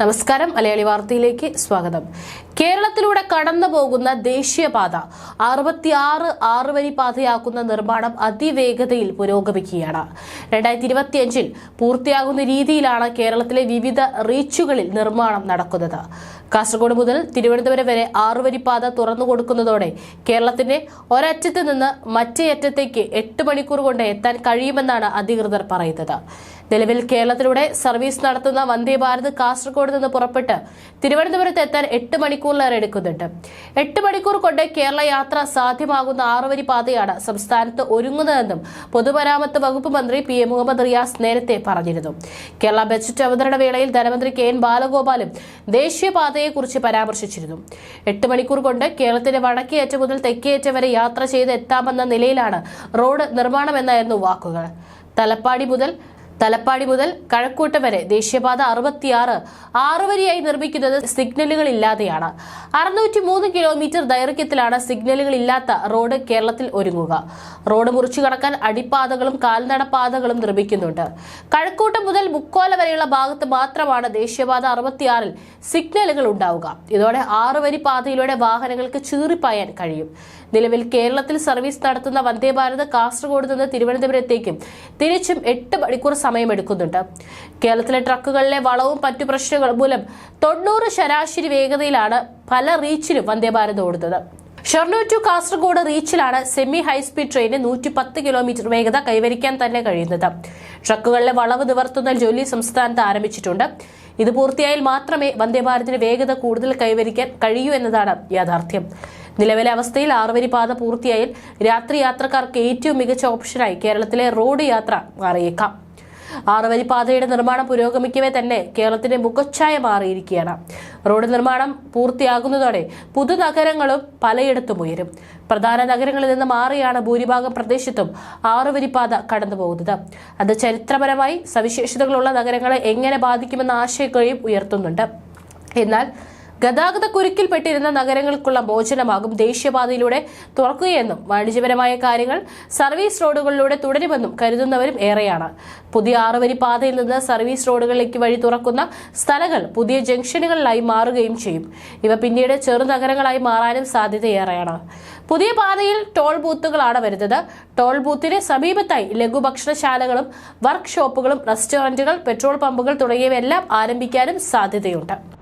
നമസ്കാരം. മലയാളി വാർത്തയിലേക്ക് സ്വാഗതം. കേരളത്തിലൂടെ കടന്നു പോകുന്ന ദേശീയപാത അറുപത്തിയാറ് ആറ് വരി പാതയാക്കുന്ന നിർമ്മാണം അതിവേഗതയിൽ പുരോഗമിക്കുകയാണ്. രണ്ടായിരത്തി ഇരുപത്തിയഞ്ചിൽ പൂർത്തിയാകുന്ന രീതിയിലാണ് കേരളത്തിലെ വിവിധ റീച്ചുകളിൽ നിർമ്മാണം നടക്കുന്നത്. കാസർഗോഡ് മുതൽ തിരുവനന്തപുരം വരെ ആറുവരി പാത തുറന്നു കൊടുക്കുന്നതോടെ കേരളത്തിന്റെ ഒരറ്റത്ത് നിന്ന് മറ്റേ അറ്റത്തേക്ക് എട്ട് മണിക്കൂർ കൊണ്ട് എത്താൻ കഴിയുമെന്നാണ് അധികൃതർ പറയുന്നത്. നിലവിൽ കേരളത്തിലൂടെ സർവീസ് നടത്തുന്ന വന്ദേ ഭാരത് കാസർഗോഡ് നിന്ന് പുറപ്പെട്ട് തിരുവനന്തപുരത്ത് എത്താൻ എട്ട് മണിക്കൂറിലേറെ എടുക്കുന്നുണ്ട്. എട്ട് മണിക്കൂർ കൊണ്ട് കേരള യാത്ര സാധ്യമാകുന്ന ആറുവരി പാതയാണ് സംസ്ഥാനത്ത് ഒരുങ്ങുന്നതെന്നും പൊതുമരാമത്ത് വകുപ്പ് മന്ത്രി പി എ മുഹമ്മദ് റിയാസ് നേരത്തെ പറഞ്ഞിരുന്നു. കേരള ബജറ്റ് അവതരണ വേളയിൽ ധനമന്ത്രി കെ എൻ ബാലഗോപാലും ദേശീയപാതയെക്കുറിച്ച് പരാമർശിച്ചിരുന്നു. എട്ട് മണിക്കൂർ കൊണ്ട് കേരളത്തിന്റെ വടക്കേയറ്റം മുതൽ തെക്കേയറ്റം വരെ യാത്ര ചെയ്ത് എത്താമെന്ന നിലയിലാണ് റോഡ് നിർമ്മാണമെന്നായിരുന്നു വാക്കുകൾ. തലപ്പാടി മുതൽ തലപ്പാടി മുതൽ കഴക്കൂട്ടം വരെ ദേശീയപാത അറുപത്തിയാറ് ആറുവരിയായി നിർമ്മിക്കുന്നത് സിഗ്നലുകൾ ഇല്ലാതെയാണ് അറുന്നൂറ്റി മൂന്ന് കിലോമീറ്റർ ദൈർഘ്യത്തിലാണ് സിഗ്നലുകൾ ഇല്ലാത്ത റോഡ് കേരളത്തിൽ ഒരുങ്ങുക. റോഡ് മുറിച്ചു കടക്കാൻ അടിപ്പാതകളും കാൽനടപ്പാതകളും നിർമ്മിക്കുന്നുണ്ട്. കഴക്കൂട്ടം മുതൽ മുക്കോല വരെയുള്ള ഭാഗത്ത് മാത്രമാണ് ദേശീയപാത അറുപത്തിയാറിൽ സിഗ്നലുകൾ ഉണ്ടാവുക. ഇതോടെ ആറുവരി പാതയിലൂടെ വാഹനങ്ങൾക്ക് ചീറിപ്പായാൻ കഴിയും. നിലവിൽ കേരളത്തിൽ സർവീസ് നടത്തുന്ന വന്ദേ ഭാരത് കാസർഗോഡ് നിന്ന് തിരുവനന്തപുരത്തേക്കും തിരിച്ചും എട്ട് മണിക്കൂർ സമയമെടുക്കുന്നുണ്ട്. കേരളത്തിലെ ട്രക്കുകളിലെ വളവും മറ്റു പ്രശ്നങ്ങളും മൂലം തൊണ്ണൂറ് ശരാശരി വേഗതയിലാണ് പല റീച്ചിലും വന്ദേഭാരത് ഓടുന്നത്. ഷൊർണൂർ ടു കാസർഗോഡ് റീച്ചിലാണ് സെമി ഹൈസ്പീഡ് ട്രെയിന് നൂറ്റി പത്ത് കിലോമീറ്റർ വേഗത കൈവരിക്കാൻ തന്നെ കഴിയുന്നത്. ട്രക്കുകളിലെ വളവ് നിവർത്തുന്ന ജോലി സംസ്ഥാനത്ത് ആരംഭിച്ചിട്ടുണ്ട്. ഇത് പൂർത്തിയായാൽ മാത്രമേ വന്ദേഭാരതിന് വേഗത കൂടുതൽ കൈവരിക്കാൻ കഴിയൂ എന്നതാണ് യാഥാർത്ഥ്യം. നിലവിലെ അവസ്ഥയിൽ ആറുവരി പാത പൂർത്തിയായാൽ രാത്രി യാത്രക്കാർക്ക് ഏറ്റവും മികച്ച ഓപ്ഷനായി കേരളത്തിലെ റോഡ് യാത്ര മാറിയേക്കാം. ആറുവരി പാതയുടെ നിർമ്മാണം പുരോഗമിക്കവേ തന്നെ കേരളത്തിന്റെ മുഖച്ഛായ മാറിയിരിക്കുകയാണ്. റോഡ് നിർമ്മാണം പൂർത്തിയാകുന്നതോടെ പുതുനഗരങ്ങളും പലയിടത്തും ഉയരും. പ്രധാന നഗരങ്ങളിൽ നിന്ന് മാറിയാണ് ഭൂരിഭാഗം പ്രദേശത്തും ആറുവരി പാത കടന്നുപോകുന്നത്. അത് ചരിത്രപരമായി സവിശേഷതകളുള്ള നഗരങ്ങളെ എങ്ങനെ ബാധിക്കുമെന്ന ആശയക്കഴിയും ഉയർത്തുന്നുണ്ട്. എന്നാൽ ഗതാഗത കുരുക്കിൽപ്പെട്ടിരുന്ന നഗരങ്ങൾക്കുള്ള മോചനമാകും ദേശീയപാതയിലൂടെ തുറക്കുകയെന്നും വാണിജ്യപരമായ കാര്യങ്ങൾ സർവീസ് റോഡുകളിലൂടെ തുടരുമെന്നും കരുതുന്നവരും ഏറെയാണ്. പുതിയ ആറുവരി പാതയിൽ നിന്ന് സർവീസ് റോഡുകളിലേക്ക് വഴി തുറക്കുന്ന സ്ഥലങ്ങൾ പുതിയ ജംഗ്ഷനുകളിലായി മാറുകയും ചെയ്യും. ഇവ പിന്നീട് ചെറുനഗരങ്ങളായി മാറാനും സാധ്യതയേറെയാണ്. പുതിയ പാതയിൽ ടോൾ ബൂത്തുകളാണ് വരുന്നത്. ടോൾ ബൂത്തിന് സമീപത്തായി ലഘുഭക്ഷണശാലകളും വർക്ക്ഷോപ്പുകളും റെസ്റ്റോറന്റുകൾ പെട്രോൾ പമ്പുകൾ തുടങ്ങിയവയെല്ലാം ആരംഭിക്കാനും സാധ്യതയുണ്ട്.